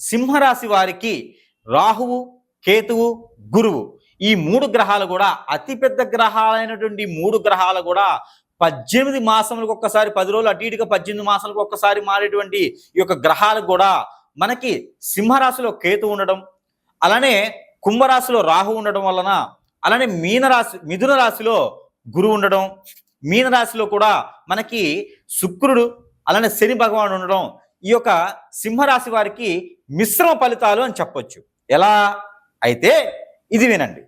సింహరాశి వారికి రాహువు కేతువు గురువు. ఈ మూడు గ్రహాలు కూడా అతిపెద్ద గ్రహాలైనటువంటి మూడు గ్రహాలు కూడా పద్దెనిమిది మాసములకు ఒక్కసారి పది రోజులు అటు ఇటుగా పద్దెనిమిది మాసాలకు ఒక్కసారి మారేటువంటి ఈ యొక్క గ్రహాలు కూడా మనకి సింహరాశిలో కేతు ఉండడం అలానే కుంభరాశిలో రాహు ఉండడం వలన అలానే మీనరాశి మిథున రాశిలో గురువు ఉండడం మీనరాశిలో కూడా మనకి శుక్రుడు అలానే శని భగవానుడు ఉండడం ఈ యొక్క సింహరాశి వారికి మిశ్రమ ఫలితాలు అని చెప్పొచ్చు. ఎలా? అయితే ఇది వినండి.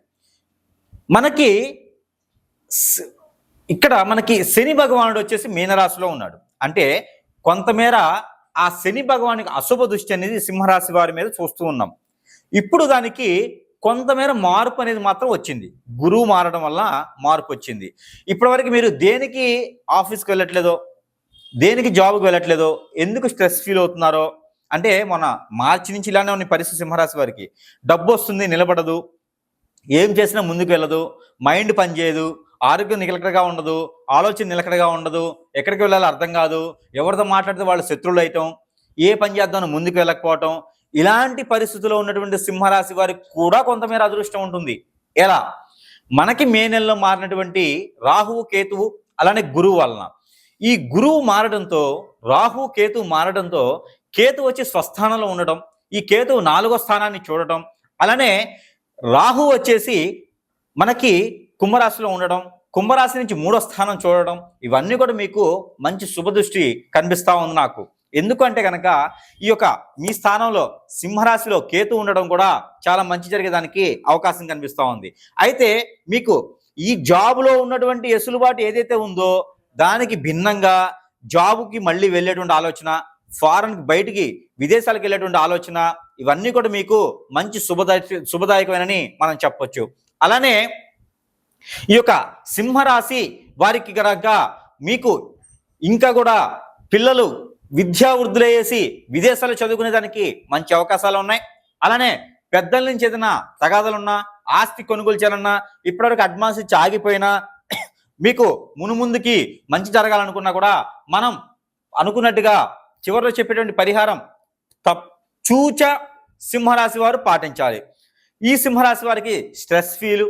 మనకి ఇక్కడ మనకి శని భగవానుడు వచ్చేసి మీనరాశిలో ఉన్నాడు. అంటే కొంతమేర ఆ శని భగవానికి అశుభ దృష్టి అనేది సింహరాశి వారి మీద చూస్తూ ఉన్నాం. ఇప్పుడు దానికి కొంతమేర మార్పు అనేది మాత్రం వచ్చింది. గురువు మారడం వల్ల మార్పు వచ్చింది. ఇప్పటివరకు మీరు దేనికి ఆఫీస్కి వెళ్ళట్లేదో దేనికి జాబ్కి వెళ్ళట్లేదో ఎందుకు స్ట్రెస్ ఫీల్ అవుతున్నారో అంటే మన మార్చి నుంచి ఇలానే ఉన్న పరిస్థితి సింహరాశి వారికి. డబ్బు వస్తుంది నిలబడదు ఏం చేసినా ముందుకు వెళ్ళదు మైండ్ పనిచేయదు ఆరోగ్యం నిలకడగా ఉండదు ఆలోచన నిలకడగా ఉండదు ఎక్కడికి వెళ్ళాలో అర్థం కాదు ఎవరితో మాట్లాడితే వాళ్ళు శత్రువులు అయిటం ఏ పని చేద్దామని ముందుకు వెళ్ళకపోవటం ఇలాంటి పరిస్థితుల్లో ఉన్నటువంటి సింహరాశి వారికి కూడా కొంతమేర అదృష్టం ఉంటుంది. ఎలా? మనకి మే నెలలో మారినటువంటి రాహువు కేతువు అలానే గురువు వలన. ఈ గురువు మారడంతో రాహు కేతు మారడంతో కేతు వచ్చి స్వస్థానంలో ఉండడం ఈ కేతువు నాలుగో స్థానాన్ని చూడటం అలానే రాహు వచ్చేసి మనకి కుంభరాశిలో ఉండడం కుంభరాశి నుంచి మూడో స్థానం చూడడం ఇవన్నీ కూడా మీకు మంచి శుభదృష్టి కనిపిస్తూ ఉంది నాకు. ఎందుకంటే కనుక ఈ యొక్క మీ స్థానంలో సింహరాశిలో కేతు ఉండడం కూడా చాలా మంచి జరిగేదానికి అవకాశం కనిపిస్తూ ఉంది. అయితే మీకు ఈ జాబులో ఉన్నటువంటి ఎసులుబాటు ఏదైతే ఉందో దానికి భిన్నంగా జాబుకి మళ్ళీ వెళ్ళేటువంటి ఆలోచన ఫారెన్కి బయటికి విదేశాలకు వెళ్ళేటువంటి ఆలోచన ఇవన్నీ కూడా మీకు మంచి శుభదాయ శుభదాయకమైనని మనం చెప్పొచ్చు. అలానే ఈ యొక్క సింహరాశి వారికి గనక మీకు ఇంకా కూడా పిల్లలు విద్యా వృద్ధులయ్యేసి విదేశాలు చదువుకునే దానికి మంచి అవకాశాలు ఉన్నాయి. అలానే పెద్దల నుంచి ఏదైనా తగాదాలున్నా ఆస్తి కొనుగోలు చేయాలన్నా ఇప్పటివరకు అడ్వాన్స్ ఇచ్చి ఆగిపోయినా మీకు మునుముందుకి మంచి జరగాలనుకున్నా కూడా మనం అనుకున్నట్టుగా చివరిలో చెప్పేటువంటి పరిహారం తప్ చూచ సింహరాశి వారు పాటించాలి. ఈ సింహరాశి వారికి స్ట్రెస్ ఫీలు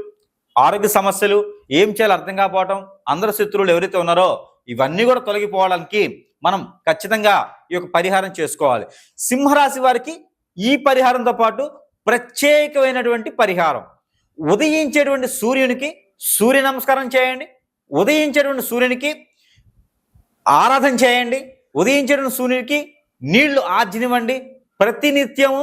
ఆరోగ్య సమస్యలు ఏం చేయాలో అర్థం కాకపోవటం అందరు శత్రువులు ఎవరైతే ఉన్నారో ఇవన్నీ కూడా తొలగిపోవడానికి మనం ఖచ్చితంగా ఈ యొక్క పరిహారం చేసుకోవాలి. సింహరాశి వారికి ఈ పరిహారంతో పాటు ప్రత్యేకమైనటువంటి పరిహారం. ఉదయించేటువంటి సూర్యునికి సూర్య నమస్కారం చేయండి. ఉదయించేటువంటి సూర్యునికి ఆరాధన చేయండి. ఉదయించడం సూర్యుడికి నీళ్ళు ఆర్జనివ్వండి. ప్రతినిత్యము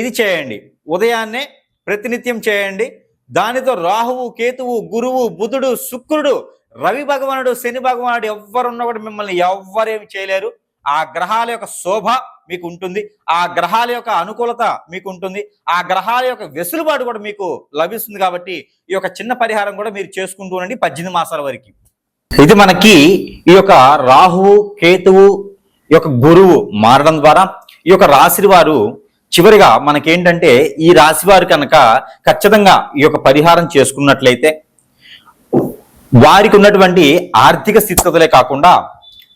ఇది చేయండి. ఉదయాన్నే ప్రతినిత్యం చేయండి. దానితో రాహువు కేతువు గురువు బుధుడు శుక్రుడు రవి భగవానుడు శని భగవానుడు ఎవ్వరున్నా కూడా మిమ్మల్ని ఎవ్వరేమి చేయలేరు. ఆ గ్రహాల యొక్క శోభ మీకు ఉంటుంది ఆ గ్రహాల యొక్క అనుకూలత మీకు ఉంటుంది ఆ గ్రహాల యొక్క వెసులుబాటు కూడా మీకు లభిస్తుంది కాబట్టి ఈ యొక్క చిన్న పరిహారం కూడా మీరు చేసుకుంటూ ఉండండి పద్దెనిమిది మాసాల వరకు. ఇది మనకి ఈ యొక్క రాహువు కేతువు ఈ యొక్క గురువు మారడం ద్వారా ఈ యొక్క రాశి వారు చివరిగా మనకేంటంటే ఈ రాశి వారు కనుక ఖచ్చితంగా ఈ యొక్క పరిహారం చేసుకున్నట్లయితే వారికి ఉన్నటువంటి ఆర్థిక స్థితిగతులే కాకుండా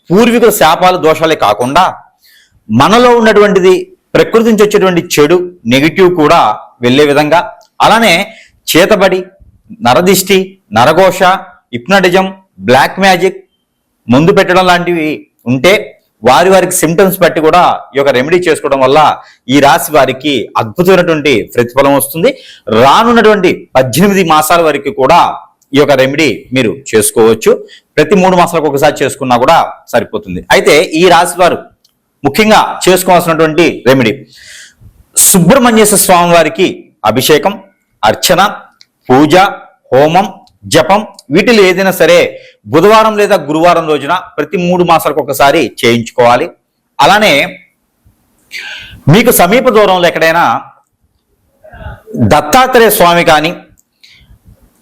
పూర్వీకుల శాపాలు దోషాలే కాకుండా మనలో ఉన్నటువంటిది ప్రకృతి నుంచి వచ్చేటువంటి చెడు నెగిటివ్ కూడా వెళ్ళే విధంగా అలానే చేతబడి నరదిష్టి నరఘోష హిప్నటిజం బ్లాక్ మ్యాజిక్ ముందు పెట్టడం లాంటివి ఉంటే వారి వారికి సిమ్టమ్స్ బట్టి కూడా ఈ యొక్క రెమెడీ చేసుకోవడం వల్ల ఈ రాశి వారికి అద్భుతమైనటువంటి ప్రతిఫలం వస్తుంది. రానున్నటువంటి పద్దెనిమిది మాసాల వరకు కూడా ఈ యొక్క రెమెడీ మీరు చేసుకోవచ్చు. ప్రతి మూడు మాసాలకు ఒకసారి చేసుకున్నా కూడా సరిపోతుంది. అయితే ఈ రాశి వారు ముఖ్యంగా చేసుకోవాల్సినటువంటి రెమెడీ సుబ్రహ్మణ్యేశ్వర స్వామి వారికి అభిషేకం అర్చన పూజ హోమం జపం వీటిలో ఏదైనా సరే బుధవారం లేదా గురువారం రోజున ప్రతి మూడు మాసాలకు ఒకసారి చేయించుకోవాలి. అలానే మీకు సమీప దూరంలో ఎక్కడైనా దత్తాత్రేయ స్వామి కానీ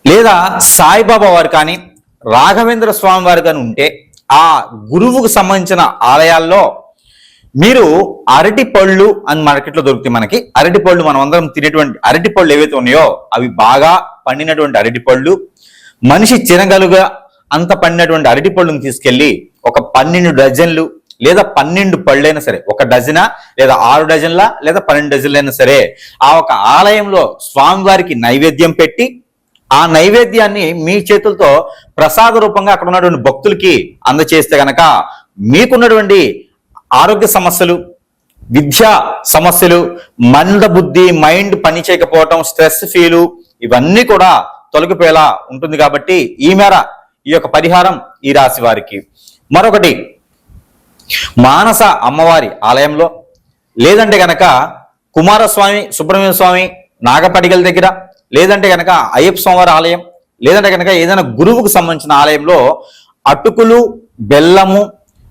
లేదా సాయిబాబా వారు కానీ రాఘవేంద్ర స్వామి వారు కానీ ఉంటే ఆ గురువుకు సంబంధించిన ఆలయాల్లో మీరు అరటి పళ్ళు అని మార్కెట్లో దొరుకుతాయి మనకి అరటి పళ్ళు మనం అందరం తినేటువంటి అరటి పళ్ళు ఏవైతే ఉన్నాయో అవి బాగా పండినటువంటి అరటి పళ్ళు మనిషి చిరగలుగా అంత పండినటువంటి అరటి పళ్ళుని తీసుకెళ్ళి ఒక పన్నెండు డజన్లు లేదా పన్నెండు పళ్ళైనా సరే ఒక డజనా లేదా ఆరు డజన్ల లేదా పన్నెండు డజన్లైనా సరే ఆ ఒక ఆలయంలో స్వామివారికి నైవేద్యం పెట్టి ఆ నైవేద్యాన్ని మీ చేతులతో ప్రసాద రూపంగా అక్కడ ఉన్నటువంటి భక్తులకి అందచేస్తే గనక మీకున్నటువంటి ఆరోగ్య సమస్యలు విద్యా సమస్యలు మందబుద్ధి మైండ్ పని చేయకపోవటం స్ట్రెస్ ఫీలు ఇవన్నీ కూడా తొలగిపోయేలా ఉంటుంది కాబట్టి ఈ మేర ఈ యొక్క పరిహారం ఈ రాశి వారికి. మరొకటి మానస అమ్మవారి ఆలయంలో లేదంటే గనక కుమారస్వామి సుబ్రహ్మణ్య స్వామి నాగపడిగల దగ్గర లేదంటే గనక అయ్యప్ప స్వామివారి ఆలయం లేదంటే గనక ఏదైనా గురువుకు సంబంధించిన ఆలయంలో అటుకులు బెల్లము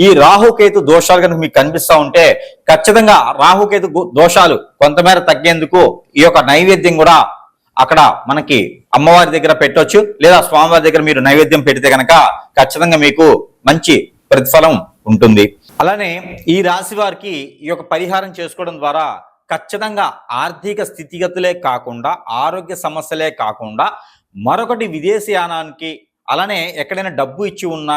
ఈ రాహుకేతు దోషాలు కనుక మీకు కనిపిస్తూ ఉంటే ఖచ్చితంగా రాహుకేతు దోషాలు కొంతమేర తగ్గేందుకు ఈ యొక్క నైవేద్యం కూడా అక్కడ మనకి అమ్మవారి దగ్గర పెట్టవచ్చు లేదా స్వామివారి దగ్గర మీరు నైవేద్యం పెడితే కనుక ఖచ్చితంగా మీకు మంచి ప్రతిఫలం ఉంటుంది. అలానే ఈ రాశి వారికి ఈ యొక్క పరిహారం చేసుకోవడం ద్వారా ఖచ్చితంగా ఆర్థిక స్థితిగతులే కాకుండా ఆరోగ్య సమస్యలే కాకుండా మరొకటి విదేశీయానానికి అలానే ఎక్కడైనా డబ్బు ఇచ్చి ఉన్నా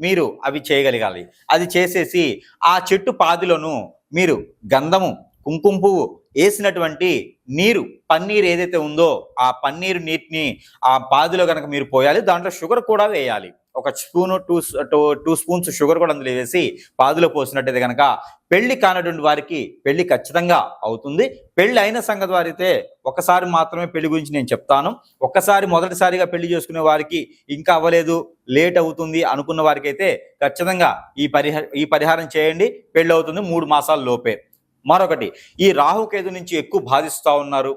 మీరు అవి చేయగలగాలి. అది చేసేసి ఆ చెట్టు పాదిలోను మీరు గంధము కుంకుమ పువ్వు వేసినటువంటి నీరు పన్నీర్ ఏదైతే ఉందో ఆ పన్నీరు నీటిని ఆ పాదిలో కనుక మీరు పోయాలి. దాంట్లో షుగర్ కూడా వేయాలి. ఒక spoon two two two spoons sugar కూడా అందులో వేసి పాదులో పోసినట్టయితే కనుక పెళ్ళి కానటువంటి వారికి పెళ్ళి ఖచ్చితంగా అవుతుంది. పెళ్ళి అయిన సంగతి వారైతే ఒకసారి మాత్రమే పెళ్ళి గురించి నేను చెప్తాను. ఒక్కసారి మొదటిసారిగా పెళ్ళి చేసుకునే వారికి ఇంకా అవ్వలేదు లేట్ అవుతుంది అనుకున్న వారికి అయితే ఖచ్చితంగా ఈ పరిహ ఈ పరిహారం చేయండి పెళ్ళి అవుతుంది మూడు మాసాల లోపే. మరొకటి ఈ రాహుకేతు నుంచి ఎక్కువ బాధిస్తూ ఉన్నారు.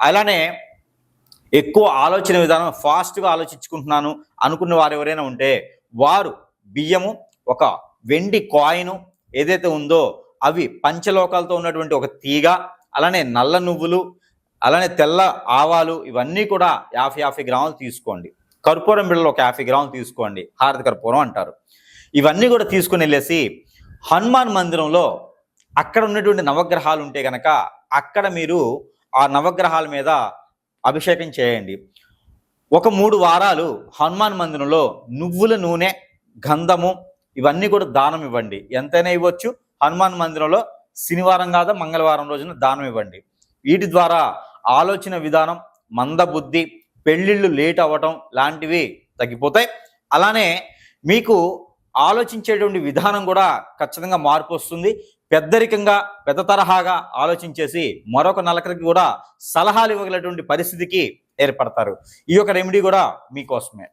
అలానే ఎక్కువ ఆలోచన విధానం ఫాస్ట్గా ఆలోచించుకుంటున్నాను అనుకున్న వారు ఎవరైనా ఉంటే వారు బియ్యము ఒక వెండి కాయిన్ ఏదైతే ఉందో అవి పంచలోకాలతో ఉన్నటువంటి ఒక తీగ అలానే నల్ల నువ్వులు అలానే తెల్ల ఆవాలు ఇవన్నీ కూడా యాభై యాభై గ్రాములు తీసుకోండి. కర్పూరం బిళ్ళలు ఒక యాభై గ్రాములు తీసుకోండి. హారతి కర్పూరం అంటారు. ఇవన్నీ కూడా తీసుకుని వెళ్ళేసి హనుమాన్ మందిరంలో అక్కడ ఉన్నటువంటి నవగ్రహాలు ఉంటే గనక అక్కడ మీరు ఆ నవగ్రహాల మీద అభిషేకం చేయండి. ఒక మూడు వారాలు హనుమాన్ మందిరంలో నువ్వుల నూనె గంధము ఇవన్నీ కూడా దానం ఇవ్వండి. ఎంతైనా ఇవ్వచ్చు. హనుమాన్ మందిరంలో శనివారం కాదా మంగళవారం రోజున దానం ఇవ్వండి. వీటి ద్వారా ఆలోచన విధానం మందబుద్ధి పెళ్ళిళ్ళు లేట్ అవ్వటం లాంటివి తగ్గిపోతాయి. అలానే మీకు ఆలోచించేటువంటి విధానం కూడా ఖచ్చితంగా మార్పు వస్తుంది. పెద్దరికంగా పెద్ద తరహాగా ఆలోచించేసి మరొక నలకరికి కూడా సలహాలు ఇవ్వగలటువంటి పరిస్థితికి ఏర్పడతారు. ఈ యొక్క రెమెడీ కూడా మీకోసమే.